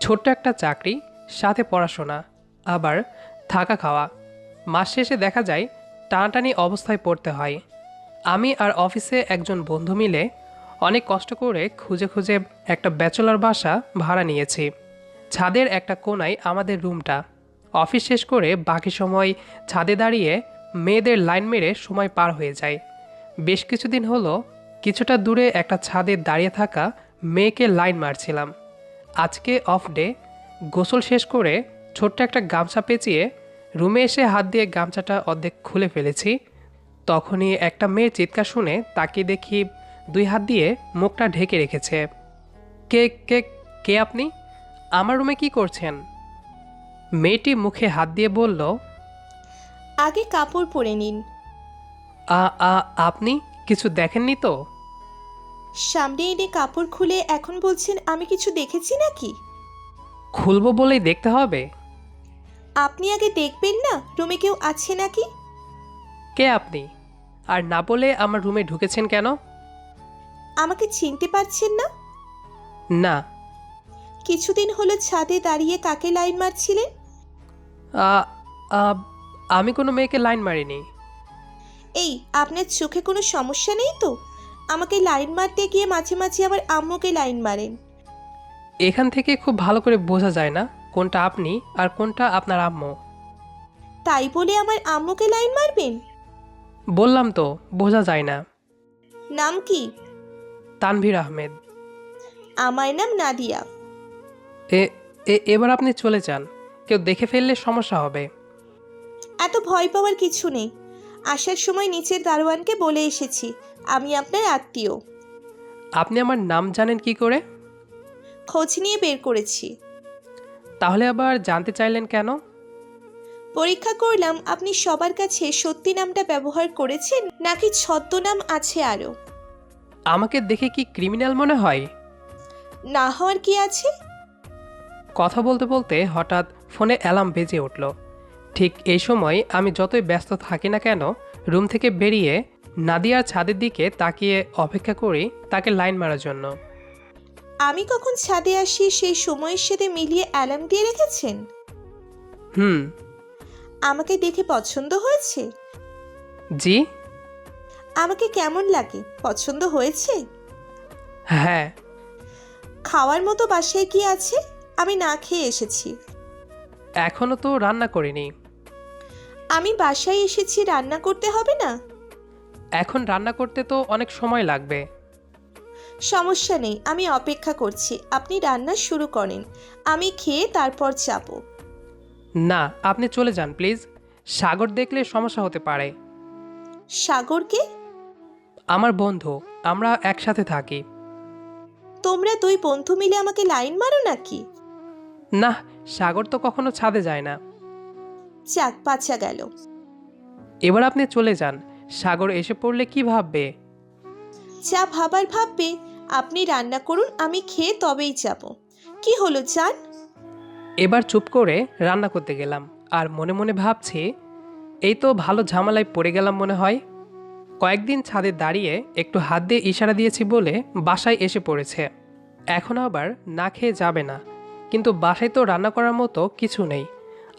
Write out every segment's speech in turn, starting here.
ছোট্ট একটা চাকরি, সাথে পড়াশোনা, আবার থাকা খাওয়া। মাস শেষে দেখা যায়, টানাটানি অবস্থায় পড়তে হয়। আমি আর অফিসে একজন বন্ধু মিলে অনেক কষ্ট করে খুঁজে খুঁজে একটা ব্যাচেলর বাসা ভাড়া নিয়েছি। ছাদের একটা কোনায় আমাদের রুমটা। অফিস শেষ করে বাকি সময় ছাদে দাঁড়িয়ে মেয়েদের লাইন মেরে সময় পার হয়ে যায়। বেশ কিছুদিন হলো, কিছুটা দূরে একটা ছাদে দাঁড়িয়ে থাকা মেয়েকে লাইন মারছিলাম। আজকে অফ ডে গোসল শেষ করে ছোট্ট একটা গামছা পেঁচিয়ে রুমে এসে হাত দিয়ে গামছাটা অর্ধেক খুলে ফেলেছি। তখনই একটা মেয়ে চিৎকার শুনে তাকে দেখি দুই হাত দিয়ে মুখটা ঢেকে রেখেছে। কে কে কে আপনি? আমার রুমে কি করছেন? মেয়েটি মুখে হাত দিয়ে বলল আগে কাপড় পরে নিন। আ আ আপনি কিছু দেখেননি তো? সামনে এনে কাপড় খুলে এখন বলছেন আমি কিছু দেখেছি নাকি? খুলবো বলেই দেখতে হবে। আপনি আগে দেখবেন না রুমে কেউ আছে নাকি? কে আপনি? আর না বলে আমার রুমে ঢুকেছেন কেন? আমাকে চিনতে পারছেন না? না। কিছুদিন হলো ছাদে দাঁড়িয়ে কাকে লাইন মারছিলেন? আ, আ, আমি কোনো মেয়েকে লাইন মারিনি। এই আপনার চোখে কোনো সমস্যা নেই তো? আমাকে লাইন মারতে গিয়ে মাঝে মাঝে আবার আম্মুকে লাইন মারেন। এখান থেকে খুব ভালো করে বোঝা যায় না কোনটা আপনি আর কোনটা আপনার আম্মু। তাই বলে আমার আম্মুকে লাইন মারবেন? বললাম তো বোঝা যায় না। নাম কি? তানভীর আহমেদ। আমার নাম নাদিয়া। এ এ- এবার আপনি চলে যান। কেউ দেখে ফেললে সমস্যা হবে। এত ভয় পাওয়ার কিছু নেই। আসার সময় নিচের দারোয়ানকে বলে এসেছি। আমি আপনার আত্মীয়। আপনি আমার নাম জানেন কি করে? খোঁজ নিয়ে বের করেছি। তাহলে আবার জানতে চাইলেন কেন? পরীক্ষা করলাম আপনি সবার কাছে সত্যি নামটা ব্যবহার করেছেন নাকি ছদ্মনাম আছে আরও আমাকে দেখে কি ক্রিমিনাল মনে হয়? না হওয়ার কি আছে? কথা বলতে বলতে হঠাৎ ফোনে অ্যালার্ম বেজে উঠল। ঠিক এই সময় আমি যতই ব্যস্ত থাকি না কেন রুম থেকে বেরিয়ে নাদিয়ার ছাদের দিকে তাকিয়ে অপেক্ষা করি তাকে লাইন মারার জন্য। আমি কখন ছাদে আসি সেই সময়ের সাথে মিলিয়ে অ্যালার্ম দিয়ে রেখেছেন? হুম। আমাকে দেখে পছন্দ হয়েছে? জি। আমাকে কেমন লাগে? পছন্দ হয়েছে? হ্যাঁ। খাওয়ার মতো বাসায় কি আছে? আমি না খেয়ে এসেছি। এখনও তো রান্না করিনি। আমি বাসায় এসেছি রান্না করতে হবে না? এখন রান্না করতে তো অনেক সময় লাগবে। সমস্যা নেই আমি অপেক্ষা করছি। আপনি রান্না শুরু করেন আমি খেয়ে তারপর যাব। না আপনি চলে যান প্লিজ। সাগর দেখলে সমস্যা হতে পারে। সাগরকে? আমার বন্ধু আমরা একসাথে থাকি। তোমরা দুই বন্ধু মিলে আমাকে লাইন মারো নাকি? না সাগর তো কখনো ছাদে যায় না। যাক বাঁচা গেল। এবার আপনি চলে যান সাগর এসে পড়লে কি ভাববে? যা ভাবার ভাববে আপনি রান্না করুন আমি খেয়ে তবেই যাব। কি হলো চান এবার চুপ করে রান্না করতে গেলাম আর মনে মনে ভাবছি এই তো ভালো ঝামেলায় পড়ে গেলাম মনে হয়। কয়েকদিন ছাদে দাঁড়িয়ে একটু হাত দিয়ে ইশারা দিয়েছি বলে বাসায় এসে পড়েছে। এখন আবার না খেয়ে যাবে না কিন্তু বাসায় তো রান্না করার মতো কিছু নেই।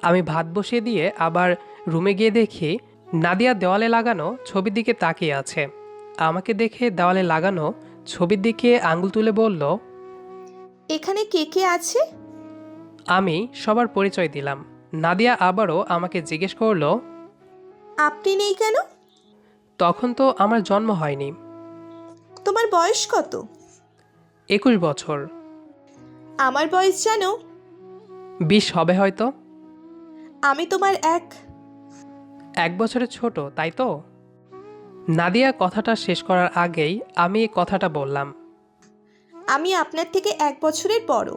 আমি ভাত বসিয়ে দিয়ে আবার রুমে গিয়ে দেখি নাদিয়া দেওয়ালে লাগানো ছবির দিকে তাকিয়ে আছে। আমাকে দেখে দেওয়ালে লাগানো ছবির দিকে আঙুল তুলে বলল এখানে কে কে আছে? আমি সবার পরিচয় দিলাম। নাদিয়া আবারও আমাকে জিজ্ঞেস করল আপনি নেই কেন? তখন তো আমার জন্ম হয়নি। তোমার বয়স কত? একুশ বছর। আমার বয়স জানো? বিশ হবে হয়তো। আমি তোমার এক। এক বছরের ছোট তাই তো? নাদিয়া কথাটা শেষ করার আগেই আমি এই কথাটা বললাম। আমি আপনার থেকে এক বছরের বড়।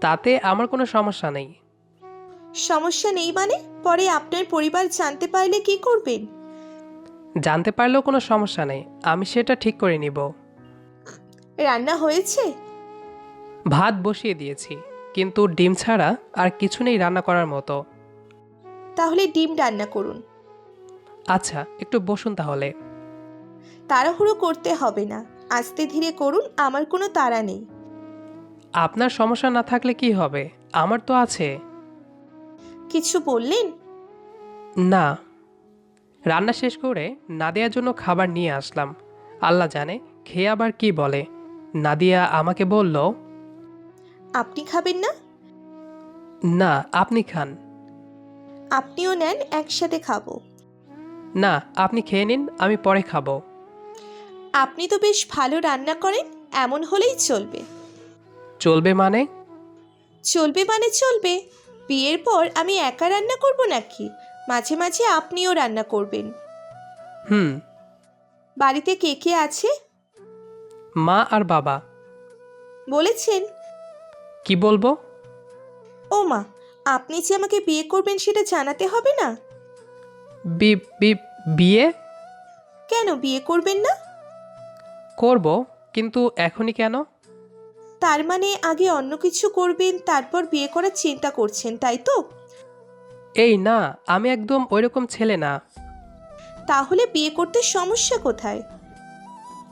তাতে আমার কোনো সমস্যা নেই। সমস্যা নেই মানে? পরে আপনার পরিবার জানতে পারলে কি করবেন? জানতে পারলেও কোনো সমস্যা নেই। আমি সেটা ঠিক করে নিব। রান্না হয়েছে? ভাত বসিয়ে দিয়েছি কিন্তু ডিম ছাড়া আর কিছু নেই রান্না করার মতো। তাহলে ডিম রান্না করুন। আচ্ছা একটু বসুন তাহলে। তাড়াহুড়ো করতে হবে না। আস্তে ধীরে করুন আমার কোনো তাড়া নেই। আপনার সমস্যা না থাকলে কি হবে? আমার তো আছে। কিছু বললেন? না। রান্না শেষ করে নাদিয়ার জন্য খাবার নিয়ে আসলাম। আল্লাহ জানে খেয়ে আবার কি বলে। নাদিয়া আমাকে বলল আপনি খাবেন না? না আপনি খান। আপনিও নেন একসাথে খাব। না আপনি খেয়ে নিন আমি পরে খাব। আপনি তো বেশ ভালো রান্না করেন এমন হলেই চলবে। চলবে মানে? চলবে মানে চলবে। বিয়ের পর আমি একা রান্না করব নাকি? মাঝে মাঝে আপনিও রান্না করবেন। হুম। বাড়িতে কে কে আছে? মা আর বাবা। বলেছেন। কি বলব? ও মা আপনি যে আমাকে বিয়ে করবেন সেটা জানাতে হবে না? বি বি বিয়ে? কেন বিয়ে করবেন না? করব কিন্তু এখনই কেন? তার মানে আগে অন্য কিছু করবেন তারপর বিয়ে করার চিন্তা করছেন তাই তো? এই না আমি একদম ওইরকম ছেলে না। তাহলে বিয়ে করতে সমস্যা কোথায়?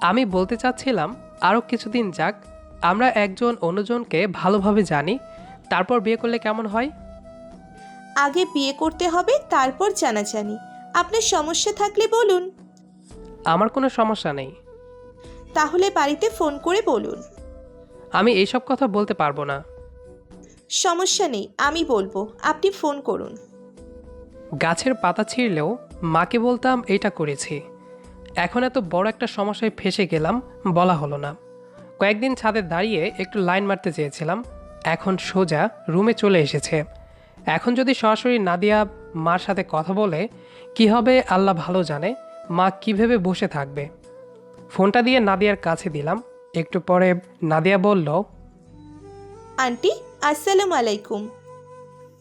আমি বলতে চাচ্ছিলাম আরও কিছুদিন যাক আমরা একজন অন্যজনকে ভালোভাবে জানি তারপর বিয়ে করলে কেমন হয়? আগে বিয়ে করতে হবে তারপর জানাজানি। আপনার সমস্যা থাকলে বলুন। আমার কোনো সমস্যা নেই। তাহলে বাড়িতে ফোন করে বলুন। আমি এইসব কথা বলতে পারব না। সমস্যা নেই আমি বলব আপনি ফোন করুন। গাছের পাতা ছিঁড়লেও মাকে বলতাম এটা করেছি। এখন এত বড় একটা সমস্যায় ফেসে গেলাম বলা হলো না। কয়েকদিন ছাদে দাঁড়িয়ে একটু লাইন মারতে চেয়েছিলাম এখন সোজা রুমে চলে এসেছে। এখন যদি সরাসরি নাদিয়া মার সাথে কথা বলে কি হবে আল্লাহ ভালো জানে মা কী ভেবে বসে থাকবে। ফোনটা দিয়ে নাদিয়ার কাছে দিলাম। একটু পরে নাদিয়া বলল আন্টি আসসালামু আলাইকুম।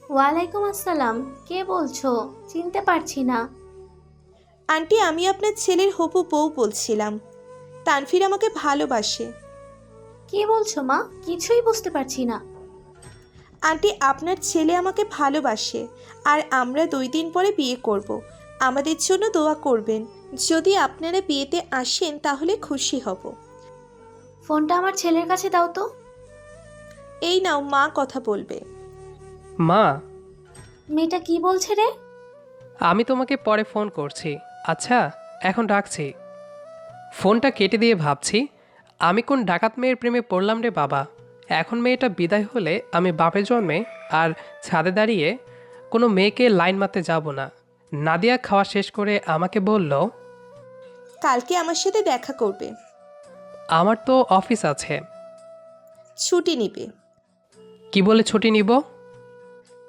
ওয়ালাইকুম আসসালাম। কে বলছো? চিনতে পারছি না। আন্টি আমি আপনার ছেলের হবু বউ বলছিলাম। তানফির আমাকে ভালোবাসে। কি বলছো মা? কিছুই বুঝতে পারছি না। আন্টি আপনার ছেলে আমাকে ভালোবাসে আর আমরা দুই দিন পরে বিয়ে করব। আমাদের জন্য দোয়া করবেন। যদি আপনারা বিয়েতে আসেন তাহলে খুশি হব। ফোনটা আমার ছেলের কাছে দাও তো। এই নাও মা কথা বলবে। মা। মেয়েটা কি বলছে রে? আমি তোমাকে পরে ফোন করছি। আচ্ছা এখন রাখছি। ফোনটা কেটে দিয়ে ভাবছি। আমি কোন ডাকাত মেয়ের প্রেমে পড়লাম রে বাবা? এখন মেয়েটা বিদায় হলে আমি বাপে জন্মে আর ছাদে দাঁড়িয়ে কোনো মেয়েকে লাইন মারতে যাব না। নাদিয়া খাওয়া শেষ করে আমাকে বলল কালকে আমার সাথে দেখা করবে। আমার তো অফিস আছে। ছুটি নিবে। কি বলে ছুটি নিব?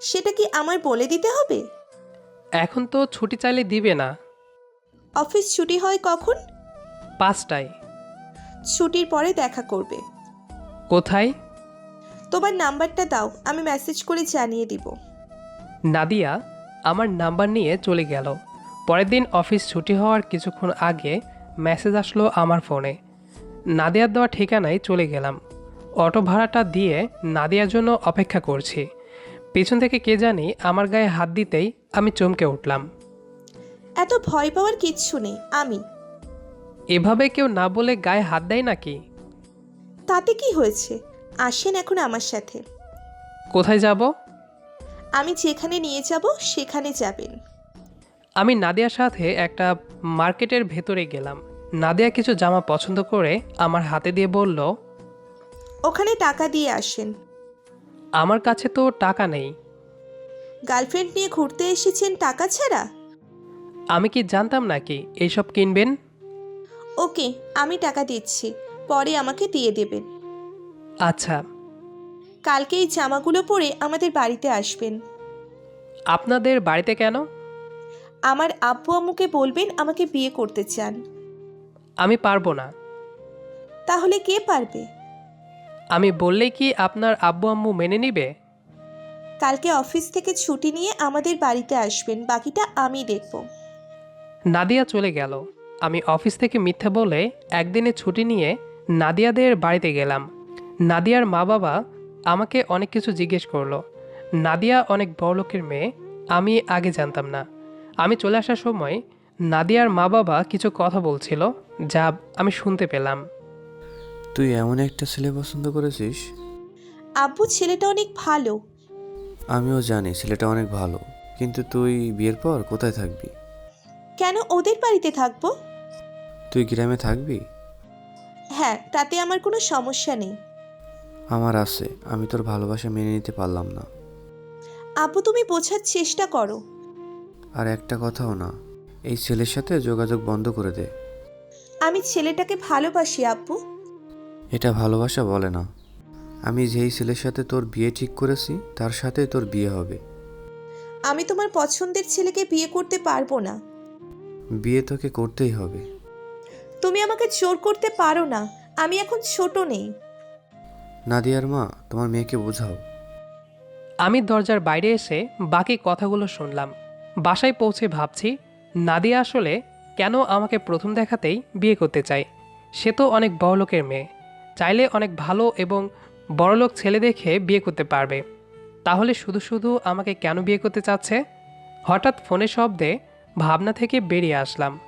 সেটা কি আমার বলে দিতে হবে? এখন তো ছুটি চাইলে দিবে না। অফিস ছুটি হয় কখন? পাঁচটায়। ছুটির পরে দেখা করবে। কোথায়? তোমার নাম্বারটা দাও আমি মেসেজ করে জানিয়ে দিব। নাদিয়া আমার নাম্বার নিয়ে চলে গেল। পরের দিন অফিস ছুটি হওয়ার কিছুক্ষণ আগে মেসেজ আসলো আমার ফোনে নাদিয়ার দেওয়া ঠিকানায় চলে গেলাম। অটো ভাড়াটা দিয়ে নাদিয়ার জন্য অপেক্ষা করছি। পেছন থেকে কে জানি আমার গায়ে হাত দিতেই আমি চমকে উঠলাম। এত ভয় পাওয়ার কিচ্ছু নেই আমি। এভাবে কেউ না বলে গায়ে হাত দেয় নাকি? তাতে কি হয়েছে? আসেন এখন আমার সাথে। কোথায় যাব? আমি যেখানে নিয়ে যাব সেখানে যাবেন। আমি নাদিয়ার সাথে একটা মার্কেটের ভেতরে গেলাম। নাদিয়া কিছু জামা পছন্দ করে আমার হাতে দিয়ে বলল ওখানে টাকা দিয়ে আসেন। আমার কাছে তো টাকা নেই। গার্লফ্রেন্ড নিয়ে ঘুরতে এসেছেন টাকা ছাড়া? আমি কি জানতাম নাকি এইসব কিনবেন? ওকে আমি টাকা দিচ্ছি। পরে আমাকে দিয়ে দেবেন। আচ্ছা। কালকে এই জামাগুলো পরে আমাদের বাড়িতে আসবেন। আপনাদের বাড়িতে কেন? আমার আব্বু আম্মুকে বলবেন আমাকে বিয়ে করতে চান। আমি পারব না। তাহলে কে পারবে? আমি বললে কি আপনার আব্বু আম্মু মেনে নিবে? কালকে অফিস থেকে ছুটি নিয়ে আমাদের বাড়িতে আসবেন বাকিটা আমি দেখব। নাদিয়া চলে গেল। আমি অফিস থেকে মিথ্যে বলে একদিনে ছুটি নিয়ে নাদিয়াদের বাড়িতে গেলাম। নাদিয়ার মা বাবা আমাকে অনেক কিছু জিজ্ঞেস করল। নাদিয়া অনেক বড় লোকের মেয়ে আমি আগে জানতাম না। আমি চলে আসার সময় নাদিয়ার মা বাবা কিছু কথা বলছিল যা আমি শুনতে পেলাম। তুই এমন একটা ছেলে পছন্দ করেছিস? আব্বু ছেলেটা অনেক ভালো। আমিও জানি ছেলেটা অনেক ভালো কিন্তু তুই বিয়ের পর কোথায় থাকবি? কেন ওদের বাড়িতে থাকব? তুই গ্রামে থাকবি? হ্যাঁ তাতে আমার কোনো সমস্যা নেই। আমার আছে আমি তোর ভালোবাসা মেনে নিতে পারলাম না। আব্বু তুমি বোঝার চেষ্টা করো। আর একটা কথাও না এই ছেলের সাথে যোগাযোগ বন্ধ করে দে। আমি ছেলেটাকে ভালোবাসি আব্বু এটা ভালোবাসা বলে না। আমি যেই ছেলের সাথে তোর বিয়ে ঠিক করেছি তার সাথে তোর বিয়ে হবে। আমি তোমার পছন্দের ছেলেকে বিয়ে করতে পারব না। বিয়ে তোকে করতেই হবে। তুমি আমাকে জোর করতে পারো না। আমি এখন ছোট নেই। নাদিয়ার মা তোমার মেয়েকে বোঝাও। আমি দরজার বাইরে এসে বাকি কথাগুলো শুনলাম। বাসায় পৌঁছে ভাবছি নাদিয়া আসলে কেন আমাকে প্রথম দেখাতেই বিয়ে করতে চায়? সে তো অনেক বড়লোকের মেয়ে। চাইলে অনেক ভালো এবং বড়লোক ছেলে দেখে বিয়ে করতে পারবে। তাহলে শুধু শুধু আমাকে কেন বিয়ে করতে চাচ্ছে? হঠাৎ ফোনের শব্দে ভাবনা থেকে বেরিয়ে আসলাম।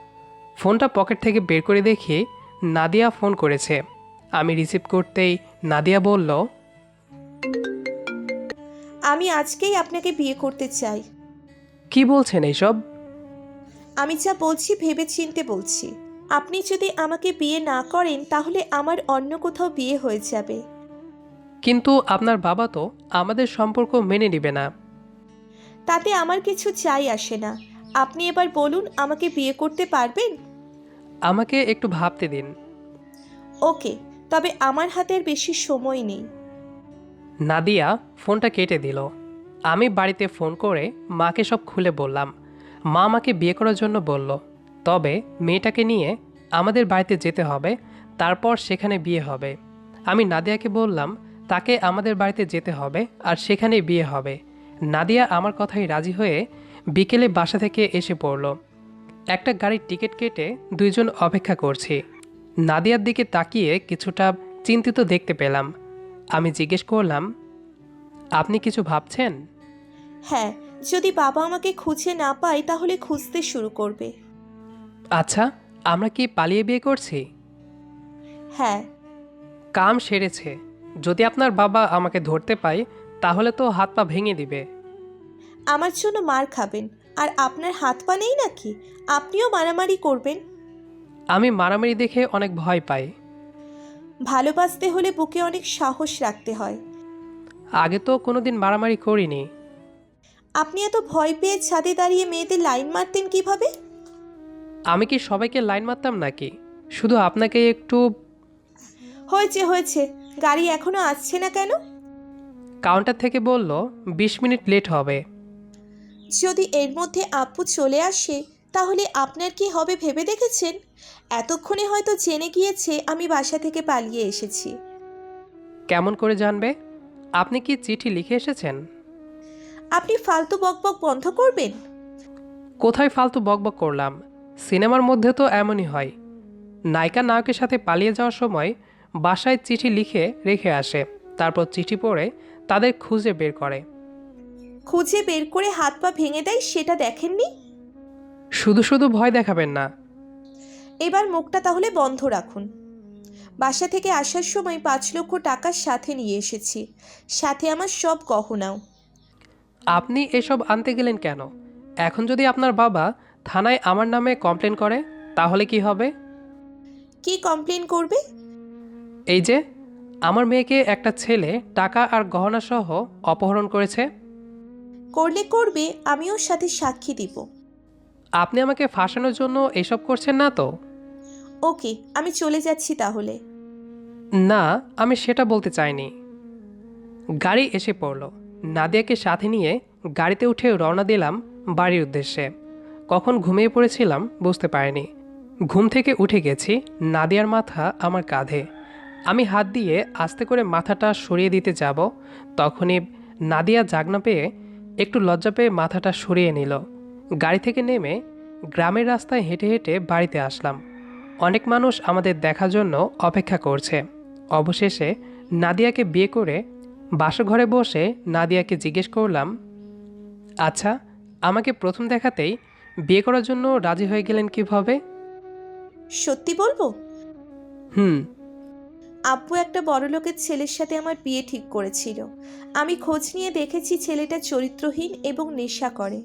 ফোনটা পকেট থেকে বের করে দেখি নাদিয়া ফোন করেছে। আমি রিসিভ করতেই নাদিয়া বলল আমি আজকেই আপনাকে বিয়ে করতে চাই। কি বলছেন এইসব? আমি যা বলছি ভেবে চিনতে বলছি। আপনি যদি আমাকে বিয়ে না করেন তাহলে আমার অন্য কোথাও বিয়ে হয়ে যাবে। কিন্তু আপনার বাবা তো আমাদের সম্পর্ক মেনে নেবে না। তাতে আমার কিছু চাই আসে না। আপনি এবার বলুন আমাকে বিয়ে করতে পারবেন? আমাকে একটু ভাবতে দিন। ওকে তবে আমার হাতের বেশি সময় নেই। নাদিয়া ফোনটা কেটে দিল। আমি বাড়িতে ফোন করে মাকে সব খুলে বললাম। মা আমাকে বিয়ে করার জন্য বলল তবে মেয়েটাকে নিয়ে আমাদের বাড়িতে যেতে হবে তারপর সেখানে বিয়ে হবে। আমি নাদিয়াকে বললাম তাকে আমাদের বাড়িতে যেতে হবে আর সেখানে বিয়ে হবে। নাদিয়া আমার কথাই রাজি হয়ে বিকেলে বাসা থেকে এসে পড়ল। একটা গাড়ির টিকিট কেটে দুইজন অপেক্ষা করছি। নাদিয়ার দিকে তাকিয়ে কিছুটা চিন্তিত দেখতে পেলাম। আমি জিজ্ঞেস করলাম আপনি কিছু ভাবছেন? হ্যাঁ যদি বাবা আমাকে খুঁজে না পায় তাহলে খুঁজতে শুরু করবে। আচ্ছা আমরা কি পালিয়ে বিয়ে করছি? হ্যাঁ। কাম সেরেছে। যদি আপনার বাবা আমাকে ধরতে পায় তাহলে তো হাত পা ভেঙে দিবে। আমার জন্য মার খাবেন। আর আপনার হাত পা নেই নাকি? আপনিও মারামারি করবেন। আমি মারামারি দেখে অনেক ভয় পাই। ভালোবাসতে হলে বুকে অনেক সাহস রাখতে হয়। আগে তো কোনোদিন মারামারি করিনি। আপনি এত ভয় পেয়ে ছাদে দাঁড়িয়ে মেয়েদের লাইন মারতেন কীভাবে? আমি কি সবাইকে লাইন মারতাম নাকি? শুধু আপনাকে একটু হয়েছে হয়েছে। গাড়ি এখনও আসছে না কেন? কাউন্টার থেকে বলল বিশ মিনিট লেট হবে। যদি এর মধ্যে আপু চলে আসে তাহলে আপনার কি হবে ভেবে দেখেছেন? এতক্ষণে হয়তো জেনে গিয়েছে আমি বাসা থেকে পালিয়ে এসেছি। কেমন করে জানবে? আপনি কি চিঠি লিখে এসেছেন? আপনি ফালতু বকবক বন্ধ করবেন? কোথায় ফালতু বকবক করলাম? সিনেমার মধ্যে তো এমনই হয়। নায়িকা নায়কের সাথে পালিয়ে যাওয়ার সময় বাসায় চিঠি লিখে রেখে আসে তারপর চিঠি পড়ে তাদের খুঁজে বের করে। খুঁজে বের করে হাত পা ভেঙে দেয় সেটা দেখেননি? শুধু শুধু ভয় দেখাবেন না। এবার মুখটা তাহলে বন্ধ রাখুন। বাসা থেকে আসার সময় পাঁচ লক্ষ টাকার সাথে নিয়ে এসেছি। সাথে আমার সব গহনাও। আপনি এসব আনতে গেলেন কেন? এখন যদি আপনার বাবা থানায় আমার নামে কমপ্লেন করে তাহলে কি হবে? কি কমপ্লেন করবে? এই যে আমার মেয়েকে একটা ছেলে টাকা আর গহনা সহ অপহরণ করেছে। করলে করবে আমি ওর সাথে সাক্ষী দিব। আপনি আমাকে ফাঁসানোর জন্য এসব করছেন না তো? ওকে আমি চলে যাচ্ছি তাহলে। না আমি সেটা বলতে চাইনি। গাড়ি এসে পড়ল। নাদিয়াকে সাথে নিয়ে গাড়িতে উঠে রওনা দিলাম বাড়ির উদ্দেশ্যে। কখন ঘুমিয়ে পড়েছিলাম বুঝতে পারিনি। ঘুম থেকে উঠে গেছি নাদিয়ার মাথা আমার কাঁধে। আমি হাত দিয়ে আস্তে করে মাথাটা সরিয়ে দিতে যাব তখনই নাদিয়া জাগনা পেয়ে একটু লজ্জা পেয়ে মাথাটা সরিয়ে নিল। গাড়ি থেকে নেমে গ্রামের রাস্তায় হেঁটে হেঁটে বাড়িতে আসলাম। অনেক মানুষ আমাদের দেখার জন্য অপেক্ষা করছে। অবশেষে নাদিয়াকে বিয়ে করে বাসঘরে বসে নাদিয়াকে জিজ্ঞেস করলাম আচ্ছা আমাকে প্রথম দেখাতেই বিয়ে করার জন্য রাজি হয়ে গেলেন কীভাবে? সত্যি বলব? হুম আব্বু একটা বড়লোকের ছেলের সাথে আমার বিয়ে ঠিক করেছিল। আমি খোঁজ নিয়ে দেখেছি ছেলেটা চরিত্রহীন এবং নেশা করে।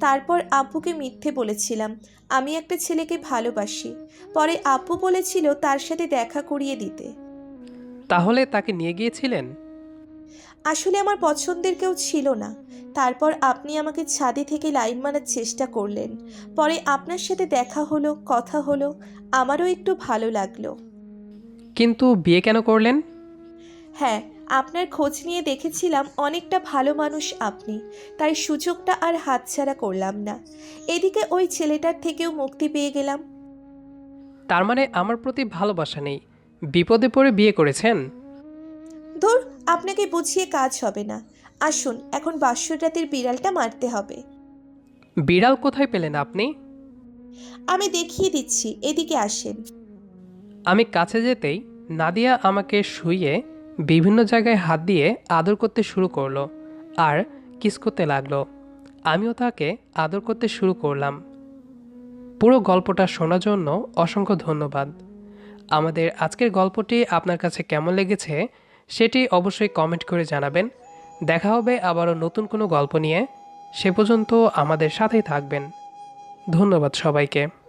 তারপর আব্বুকে মিথ্যে বলেছিলাম আমি একটা ছেলেকে ভালোবাসি। পরে আব্বু বলেছিল তার সাথে দেখা করিয়ে দিতে। তাহলে তাকে নিয়ে গিয়েছিলেন? আসলে আমার পছন্দের কেউ ছিল না। তারপর আপনি আমাকে ছাদে থেকে লাইন মারার চেষ্টা করলেন। পরে আপনার সাথে দেখা হলো কথা হলো আমারও একটু ভালো লাগল। কিন্তু বিয়ে কেন করলেন? হ্যাঁ আপনার খোঁজ নিয়ে দেখেছিলাম অনেকটা ভালো মানুষ আপনি তাই সুযোগটা আর হাতছাড়া করলাম না। এদিকে ওই ছেলেটার থেকেও মুক্তি পেয়ে গেলাম। তার মানে আমার প্রতি ভালোবাসা নেই। বিপদে পড়ে বিয়ে করেছেন? ধুর আপনাকে বুঝিয়ে কাজ হবে না। আসুন এখন বাসর রাতের বিড়ালটা মারতে হবে। বিড়াল কোথায় পেলেন আপনি? আমি দেখিয়ে দিচ্ছি এদিকে আসেন। আমি কাছে যেতেই নাদিয়া আমাকে শুইয়ে বিভিন্ন জায়গায় হাত দিয়ে আদর করতে শুরু করল আর কিস করতে লাগল। আমিও তাকে আদর করতে শুরু করলাম। পুরো গল্পটা শোনার জন্য অসংখ্য ধন্যবাদ। আমাদের আজকের গল্পটি আপনার কাছে কেমন লেগেছে সেটি অবশ্যই কমেন্ট করে জানাবেন। দেখা হবে আবারও নতুন কোনো গল্প নিয়ে। সে পর্যন্ত আমাদের সাথেই থাকবেন। ধন্যবাদ সবাইকে।